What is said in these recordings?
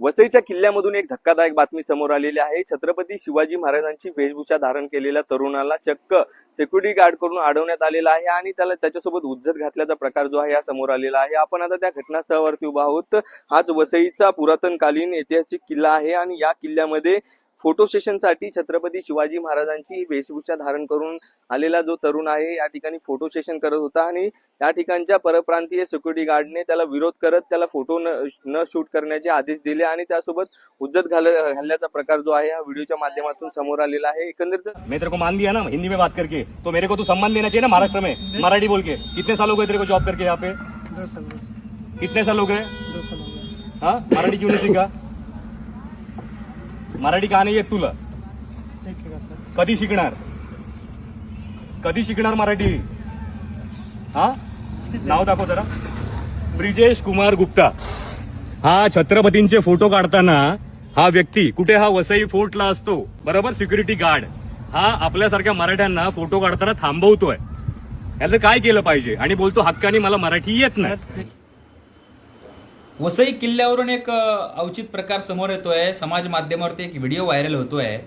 वसईच्या किल्ल्यामधून एक धक्कादायक बातमी समोर आलेली आहे. छत्रपती शिवाजी महाराजांची वेशभूषा धारण केलेल्या तरुणाला चक्क सिक्युरिटी गार्ड करून अडवण्यात आलेला आहे आणि त्याला त्याच्यासोबत उज्जत घातल्याचा प्रकार जो आहे हा समोर आलेला आहे. आपण आता त्या घटनास्थळावरती उभा आहोत. हाच वसईचा पुरातनकालीन ऐतिहासिक किल्ला आहे आणि या किल्ल्यामध्ये फोटो सेशनसाठी छत्रपती शिवाजी महाराजांची वेशभूषा धारण करून आलेला जो तरुण आहे या ठिकाणी फोटो सेशन करत होता आणि या ठिकाणच्या परप्रांतीय सिक्युरिटी गार्डने त्याला विरोध करत त्याला फोटो न न शूट करण्याचे आदेश दिले आणि त्यासोबत उज्जत घाल घालण्याचा प्रकार जो आहे हा व्हिडिओच्या माध्यमातून समोर आलेला आहे. एकंदरित मैं तेरे को मान दिया ना हिंदी में बात करके। तो मेरे को तू सम्मान देना चाहिए ना महाराष्ट्र में। मराठी बोल के। कितने साल हो गए तेरे को जॉब करके यहाँ पे? कितने साल हो गए? साल हो गया हाँ? मराठी क्यों नहीं सीखा? मराठी का नाही येत तुला? कधी शिकणार? कधी शिकणार मराठी? हा? नाव दाखव जरा. ब्रिजेश कुमार गुप्ता. हा छत्रपतींचे फोटो काढताना हा व्यक्ती कुठे हा वसई फोर्टला असतो बरोबर? Security guard. हा आपल्यासारख्या मराठ्यांना फोटो काढताना थांबवतोय. याचं काय केलं पाहिजे? आणि बोलतो हक्काने मला मराठी येत नाही. वसई किल्ल्यावरून एक अवचित प्रकार समोर येतोय. समाज माध्यमावरती एक व्हिडिओ व्हायरल होतोय.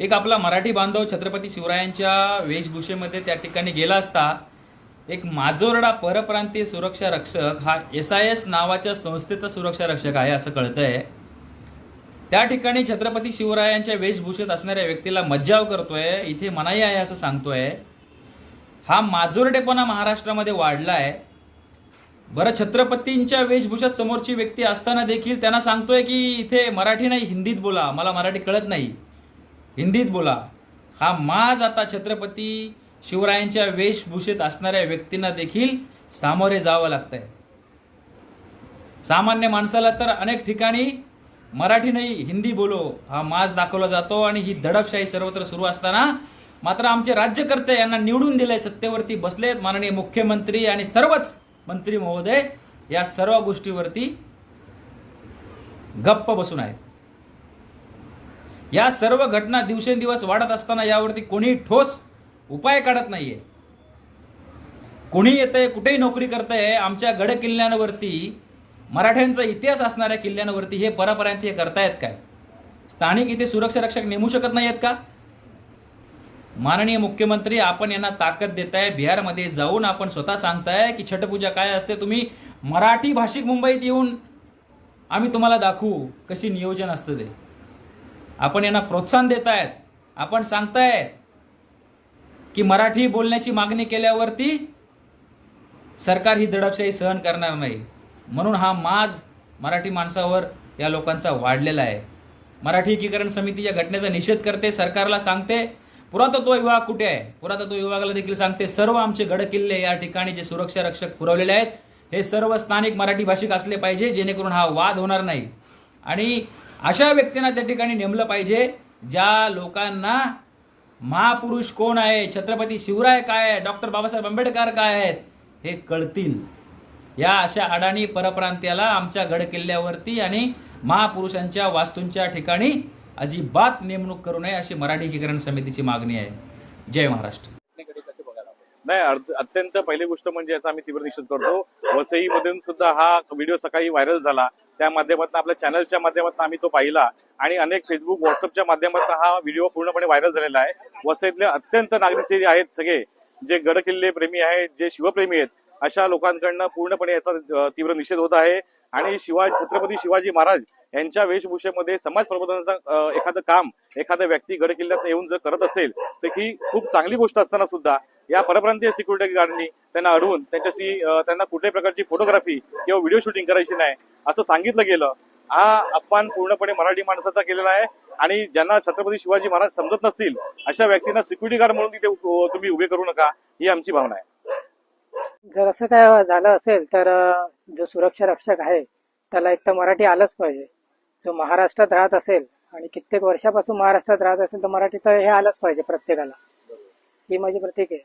एक आपला मराठी बांधव छत्रपती शिवरायांच्या वेशभूषेमध्ये त्या ठिकाणी गेला असता एक माजोरडा परप्रांतीय सुरक्षा रक्षक हा एस आय एस नावाच्या संस्थेचा सुरक्षा रक्षक आहे असं कळतंय. त्या ठिकाणी छत्रपती शिवरायांच्या वेशभूषेत असणाऱ्या व्यक्तीला मज्जाव करतोय इथे मनाई आहे असं सांगतोय. हा माजोरडेपणा महाराष्ट्रामध्ये वाढला आहे बरं छत्रपतींच्या वेशभूषात समोरची व्यक्ती असताना देखील त्यांना सांगतोय की इथे मराठी नाही हिंदीत बोला. मला मराठी कळत नाही. हिंदीत बोला. हा माज आता छत्रपती शिवरायांच्या वेशभूषेत असणाऱ्या व्यक्तींना देखील सामोरे जावं लागतंय. सामान्य माणसाला तर अनेक ठिकाणी मराठी नाही हिंदी बोलो हा माज दाखवला जातो आणि ही दडपशाही सर्वत्र सुरू असताना मात्र आमचे राज्यकर्ते यांना निवडून दिले सत्तेवरती बसलेत माननीय मुख्यमंत्री आणि सर्वच मंत्री महोदय या सर्व गोष्टीवरती गप्प बसून आहेत. या सर्व घटना दिवसेंदिवस वाढत असताना यावरती कोणी ठोस उपाय काढत नाहीये. कोणी येतंय कुठेही नोकरी करतंय आमच्या गड किल्ल्यांवरती मराठ्यांचा इतिहास असणाऱ्या किल्ल्यांवरती हे परपर्यंत हे करतायत काय? स्थानिक इथे सुरक्षा रक्षक नेमू शकत नाहीयेत का? माननीय मुख्यमंत्री आपण यांना ताकद देताय. बिहारमध्ये जाऊन आपण स्वतः सांगताय की छटपूजा काय असते तुम्ही मराठी भाषिक मुंबईत येऊन आम्ही तुम्हाला दाखवू कशी नियोजन असतं ते. आपण यांना प्रोत्साहन देतायत. आपण सांगताय की मराठी बोलण्याची मागणी केल्यावरती सरकार ही दडपशाही सहन करणार नाही. म्हणून हा माज मराठी माणसावर या लोकांचा वाढलेला आहे. मराठी एकीकरण समिती या घटनेचा निषेध करते सरकारला सांगते पुरातत्व विभाग कुठे आहे? पुरातत्व विभागाला देखील सांगते सर्व आमचे गड किल्ले या ठिकाणी जे सुरक्षा रक्षक पुरवलेले आहेत हे सर्व स्थानिक मराठी भाषिक असले पाहिजे जेणेकरून हा वाद होणार नाही. आणि अशा व्यक्तींना त्या ठिकाणी नेमलं पाहिजे ज्या लोकांना महापुरुष कोण आहे छत्रपती शिवराय काय आहे डॉक्टर बाबासाहेब आंबेडकर काय आहेत हे कळतील. या अशा अडाणी परप्रांत्याला आमच्या गड किल्ल्यावरती आणि महापुरुषांच्या वास्तूंच्या ठिकाणी अजिबात नेमणूक करू नये अशी मराठी एकीकरण समितीची मागणी आहे. जय महाराष्ट्र. नाही अत्यंत पहिली गोष्ट म्हणजे याचा आम्ही तीव्र निषेध करतो. वसईमधून सुद्धा हा व्हिडिओ सकाळी व्हायरल झाला. त्या माध्यमातून आपल्या चॅनलच्या माध्यमातून आम्ही तो पाहिला. आणि अनेक फेसबुक व्हॉट्सअपच्या माध्यमातून हा व्हिडिओ पूर्णपणे व्हायरल झालेला आहे. वसईतले अत्यंत नागरिक जे आहेत सगळे जे गडकिल्ले प्रेमी आहेत जे शिवप्रेमी आहेत अशा लोकांकडनं पूर्णपणे याचा तीव्र निषेध होत आहे. आणि शिवाजी छत्रपती शिवाजी महाराज यांच्या वेशभूषेमध्ये समाज प्रबोधनाचं एखादं काम एखाद्या व्यक्ती गड किल्ल्यात येऊन जर करत असेल तर ही खूप चांगली गोष्ट असताना सुद्धा या परप्रांतीय सिक्युरिटी गार्डनी त्यांना अडवून त्यांच्याशी त्यांना कुठल्याही प्रकारची फोटोग्राफी किंवा व्हिडिओ शूटिंग करायची नाही असं सांगितलं गेलं. हा अपमान पूर्णपणे मराठी माणसाचा केलेला आहे आणि ज्यांना छत्रपती शिवाजी महाराज समजत नसतील अशा व्यक्तींना सिक्युरिटी गार्ड म्हणून तिथे तुम्ही उभे करू नका ही आमची भावना आहे. जर असं काय झालं असेल तर जो सुरक्षा रक्षक आहे त्याला एक तर मराठी आलंच पाहिजे. जो महाराष्ट्रात राहत असेल आणि कित्येक वर्षापासून महाराष्ट्रात राहत असेल तर मराठी तर हे आलंच पाहिजे प्रत्येकाला. ही माझी प्रतीक आहे.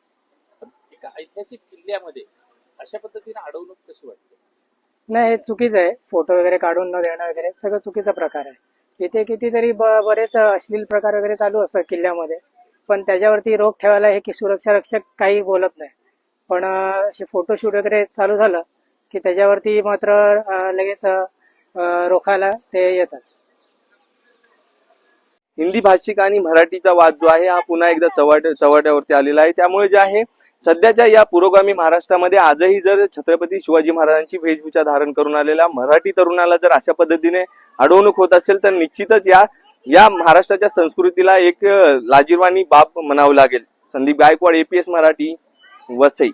एका ऐतिहासिक किल्ल्यामध्ये अशा पद्धतीने अडवणूक कशी वाटते? नाही हे चुकीचं आहे. फोटो वगैरे काढून न देणं वगैरे सगळं चुकीचा प्रकार आहे. इथे कितीतरी ब- बरेच अश्लील प्रकार वगैरे चालू असतात किल्ल्यामध्ये. पण त्याच्यावरती रोख ठेवायला हे की सुरक्षा रक्षक काही बोलत नाही. पण असे फोटोशूट वगैरे चालू झालं की त्याच्यावरती मात्र लगेच रोखायला ते येतात. हिंदी भाषिक आणि मराठीचा वाद जो आहे हा पुन्हा एकदा चव्हाट चव्हाट्यावरती आलेला आहे. त्यामुळे जे आहे सध्याच्या या पुरोगामी महाराष्ट्रामध्ये आजही जर छत्रपती शिवाजी महाराजांची वेशभूषा धारण करून आलेल्या मराठी तरुणाला जर अशा पद्धतीने अडवणूक होत असेल तर निश्चितच या या महाराष्ट्राच्या संस्कृतीला एक अं, लाजिरवाणी बाब म्हणावं लागेल. संदीप गायकवाड एपीएस मराठी वसई.